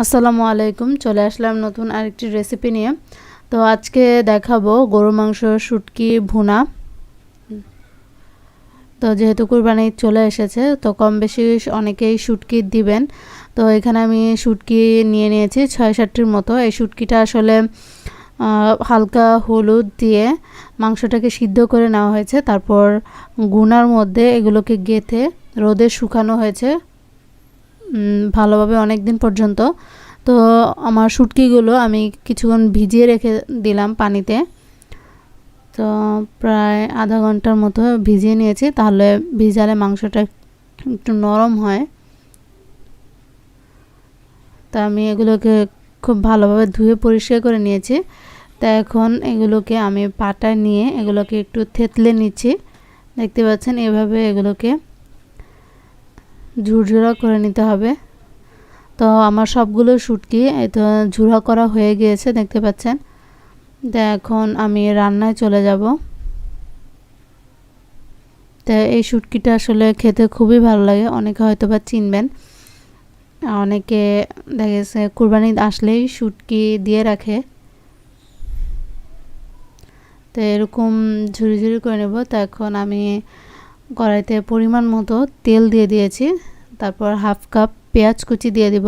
আসসালামু আলাইকুম, চলে আসলাম নতুন আরেকটি রেসিপি নিয়ে। তো আজকে দেখাবো গরু মাংস, শুটকি, ভুনা। তো যেহেতু কুরবানি চলে এসেছে, তো কম বেশি অনেকেই শুটকি দিবেন। তো এখানে আমি শুটকি নিয়ে নিয়েছি ছয় সাতটির মতো। এই শুটকিটা আসলে হালকা হলুদ দিয়ে মাংসটাকে সিদ্ধ করে নেওয়া হয়েছে। তারপর গুনার মধ্যে এগুলোকে গেথে রোদে শুকানো হয়েছে। ভালোভাবে অনেক দিন পর্যন্ত। তো আমার শুটকিগুলো আমি কিছুক্ষণ ভিজিয়ে রেখে দিলাম পানিতে। তো প্রায় আধা ঘণ্টার মতো ভিজিয়ে নিয়েছি, তাহলে ভিজালে মাংসটা একটু নরম হয়। তা আমি এগুলোকে খুব ভালোভাবে ধুয়ে পরিষ্কার করে নিয়েছি। তা এখন এগুলোকে আমি পাটা নিয়ে এগুলোকে একটু থেতলে নিচ্ছি। দেখতে পাচ্ছেন এভাবে এগুলোকে ঝুরঝুরা করে নিতে হবে। তো আমার সবগুলো শুটকি তো ঝুরা করা হয়ে গিয়েছে, দেখতে পাচ্ছেন। তো এখন আমি রান্নায় চলে যাব। তো এই শুটকিটা আসলে খেতে খুবই ভালো লাগে, অনেকে হয়তো বা চিনবেন। অনেকে দেখা গেছে কুরবানি আসলেই শুটকি দিয়ে রাখে। তো এরকম ঝুরি ঝুরি করে নেব। তো এখন আমি কড়াইতে পরিমাণ মতো তেল দিয়ে দিয়েছি। তারপর হাফ কাপ পেঁয়াজ কুচি দিয়ে দিব।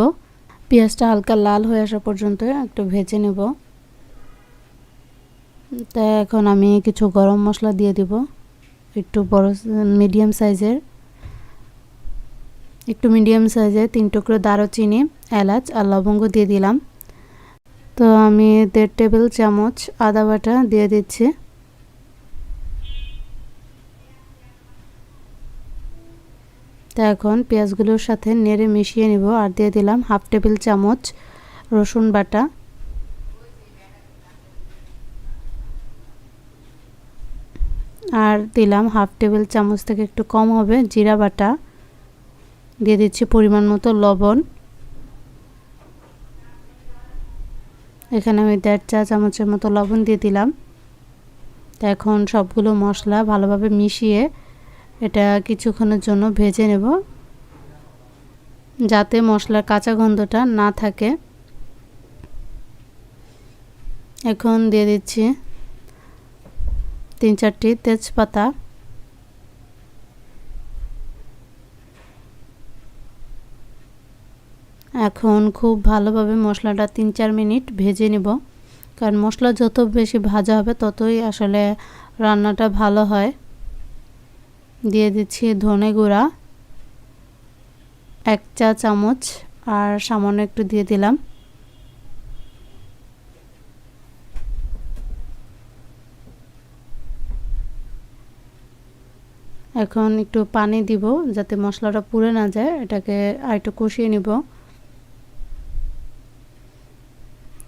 পেঁয়াজটা হালকা লাল হয়ে আসা পর্যন্ত একটু ভেজে নেব। তা এখন আমি কিছু গরম মশলা দিয়ে দিব। একটু বড় মিডিয়াম সাইজের। একটু মিডিয়াম সাইজের তিন টুকরো দারুচিনি, এলাচ আর লবঙ্গ দিয়ে দিলাম। তো আমি দেড় টেবিল চামচ আদা বাটা দিয়ে দিচ্ছি। তো এখন পেঁয়াজগুলোর সাথে নেড়ে মিশিয়ে নিব আর দিয়ে দিলাম হাফ টেবিল চামচ রসুন বাটা। আর দিলাম হাফ টেবিল চামচ থেকে একটু কম হবে জিরা বাটা। দিয়ে দিচ্ছি পরিমাণ মতো লবণ। এখানে আমি দেড় চা চামচের মতো লবণ দিয়ে দিলাম। তো এখন সবগুলো মশলা ভালোভাবে মিশিয়ে এটা কিছুক্ষণের জন্য ভেজে নেব। যাতে মশলার কাঁচা গন্ধটা না থাকে। এখন দিয়ে দিচ্ছি তিন চারটি তেজপাতা। এখন খুব ভালোভাবে মশলাটা তিন চার মিনিট ভেজে নেব। কারণ মশলা যত বেশি ভাজা হবে ততই আসলে রান্নাটা ভালো হয়। দিয়ে দিচ্ছি ধনে গুঁড়া, এক চা চামচ, আর সামান্য একটু দিয়ে দিলাম। এখন একটু পানি দিব যাতে মশলাটা পুড়ে না যায়, এটাকে আর একটু কষিয়ে নিব।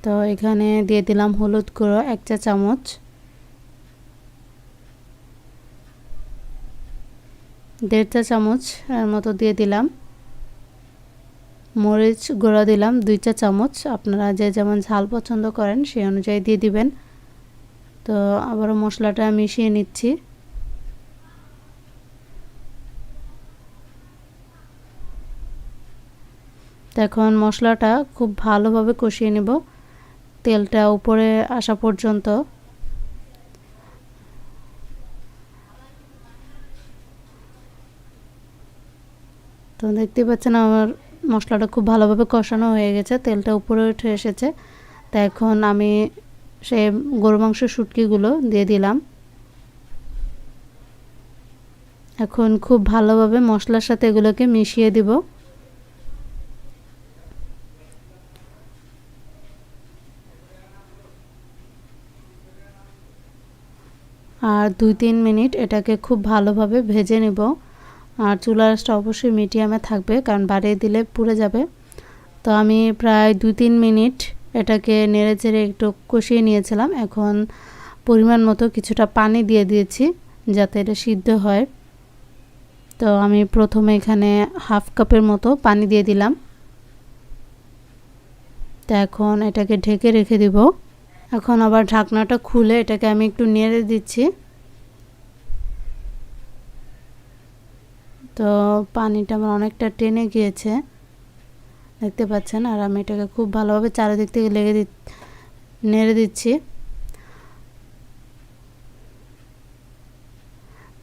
তো এখানে দিয়ে দিলাম হলুদ গুঁড়ো, এক চা চামচ। দেড় চা চামচ মতো দিয়ে দিলাম। মরিচ গুঁড়া দিলাম দুই চা চামচ। আপনারা যে যেমন ঝাল পছন্দ করেন সেই অনুযায়ী দিয়ে দিবেন। তো আবারও মশলাটা মিশিয়ে নিচ্ছি। এখন মশলাটা খুব ভালোভাবে কষিয়ে নেব। তেলটা উপরে আসা পর্যন্ত। তো দেখতে পাচ্ছেন আমার মশলাটা খুব ভালোভাবে কষানো হয়ে গেছে, তেলটা উপরে উঠে এসেছে। তা এখন আমি সে গরু মাংস শুটকিগুলো দিয়ে দিলাম। এখন খুব ভালোভাবে মশলার সাথে এগুলোকে মিশিয়ে দিব। আর দুই তিন মিনিট এটাকে খুব ভালোভাবে ভেজে নেব। আর চুলার আঁচটা অবশ্যই মিডিয়ামে থাকবে, কারণ বাড়িয়ে দিলে পুড়ে যাবে। তো আমি প্রায় দুই তিন মিনিট এটাকে নেড়ে চেড়ে একটু কষিয়ে নিয়েছিলাম। এখন পরিমাণ মতো কিছুটা পানি দিয়ে দিয়েছি যাতে এটা সিদ্ধ হয়। তো আমি প্রথমে এখানে হাফ কাপের মতো পানি দিয়ে দিলাম। তো এখন এটাকে ঢেকে রেখে দিব। এখন আবার ঢাকনাটা খুলে এটাকে আমি একটু নেড়ে দিচ্ছি। তো পানিটা আমার অনেকটা টেনে গিয়েছে। দেখতে পাচ্ছেন? আর আমি এটাকে খুব ভালোভাবে চারিদিক থেকে লেগে দি নেড়ে দিচ্ছি।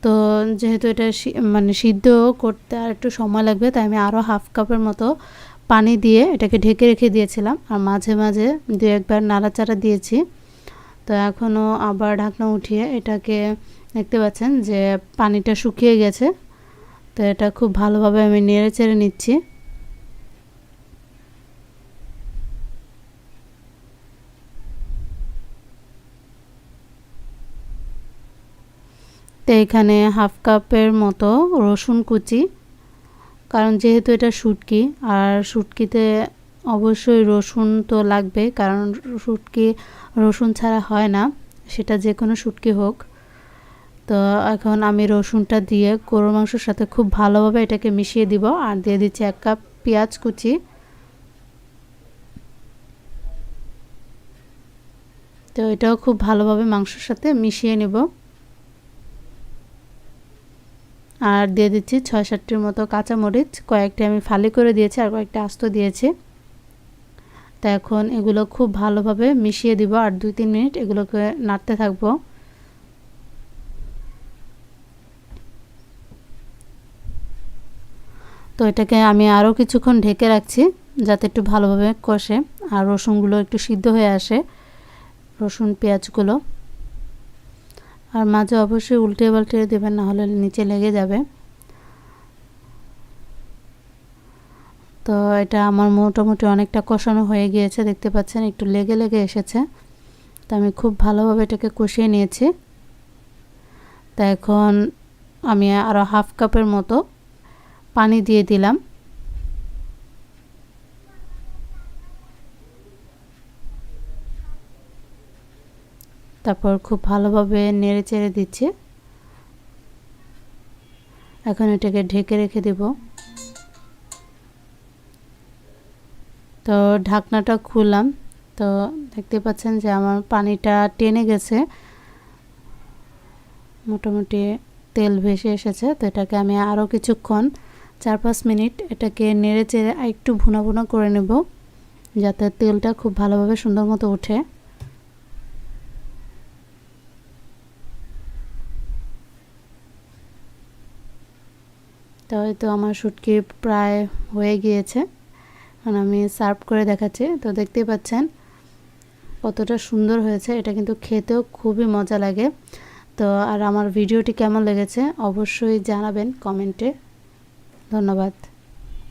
তো যেহেতু এটা মানে সিদ্ধ করতে আর একটু সময় লাগবে, তাই আমি আরও হাফ কাপের মতো পানি দিয়ে এটাকে ঢেকে রেখে দিয়েছিলাম। আর মাঝে মাঝে দু একবার নাড়াচাড়া দিয়েছি। তো এখনও আবার ঢাকনা উঠিয়ে এটাকে দেখতে পাচ্ছেন যে পানিটা শুকিয়ে গেছে। তো এটা খুব ভালোভাবে আমি নেড়ে চেড়ে নিচ্ছি। তো এখানে হাফ কাপের মতো রসুন কুচি, কারণ যেহেতু এটা শুটকি, আর শুটকিতে অবশ্যই রসুন তো লাগবে কারণ শুটকি রসুন ছাড়া হয় না, সেটা যে কোনো শুটকি হোক। তো এখন আমি রসুনটা দিয়ে গরুর মাংসর সাথে খুব ভালোভাবে এটাকে মিশিয়ে দিব আর দিয়ে দিচ্ছি এক কাপ পেঁয়াজ কুচি। তো এটাও খুব ভালোভাবে মাংসর সাথে মিশিয়ে নেব। আর দিয়ে দিচ্ছি ছয় সাতটির মতো কাঁচামরিচ, কয়েকটা আমি ফালি করে দিয়েছি আর কয়েকটা আস্ত দিয়েছি। তো এখন এগুলো খুব ভালোভাবে মিশিয়ে দিব আর দুই তিন মিনিট এগুলোকে নাড়তে থাকব। তো এটাকে আমি আরও কিছুক্ষণ ঢেকে রাখছি যাতে একটু ভালোভাবে কষে আর রসুনগুলো একটু সিদ্ধ হয়ে আসে, রসুন, পেঁয়াজগুলো। আর মাঝে অবশ্যই উল্টে পাল্টে দেবেন না হলে নিচে লেগে যাবে। তো এটা আমার মোটামুটি অনেকটা কষানো হয়ে গিয়েছে, দেখতে পাচ্ছেন একটু লেগে লেগে এসেছে। তো আমি খুব ভালোভাবে এটাকে কষিয়ে নিয়েছি। তা এখন আমি আরও হাফ কাপের মতো পানি দিয়ে দিলাম। তারপর খুব ভালোভাবে নেড়ে চেড়ে দিচ্ছে। এখন এটাকে ঢেকে রেখে দেব। তো ঢাকনাটা খুললাম। তো দেখতে পাচ্ছেন যে আমার পানিটা টেনে গেছে। মোটামুটি তেল ভেসে এসেছে। তো এটাকে আমি আরও কিছুক্ষণ চার পাঁচ মিনিট এটাকে নেড়ে চেড়ে একটু ভুনা ভুনা করে নেব, যাতে তেলটা খুব ভালোভাবে সুন্দর মতো ওঠে। তাহলে তো আমার শুটকি প্রায় হয়ে গিয়েছে। এখন আমি সার্ভ করে দেখাচ্ছি। তো দেখতেই পাচ্ছেন কতটা সুন্দর হয়েছে। এটা কিন্তু খেতেও খুবই মজা লাগে। তো আর আমার ভিডিওটি কেমন লেগেছে অবশ্যই জানাবেন কমেন্টে। ধন্যবাদ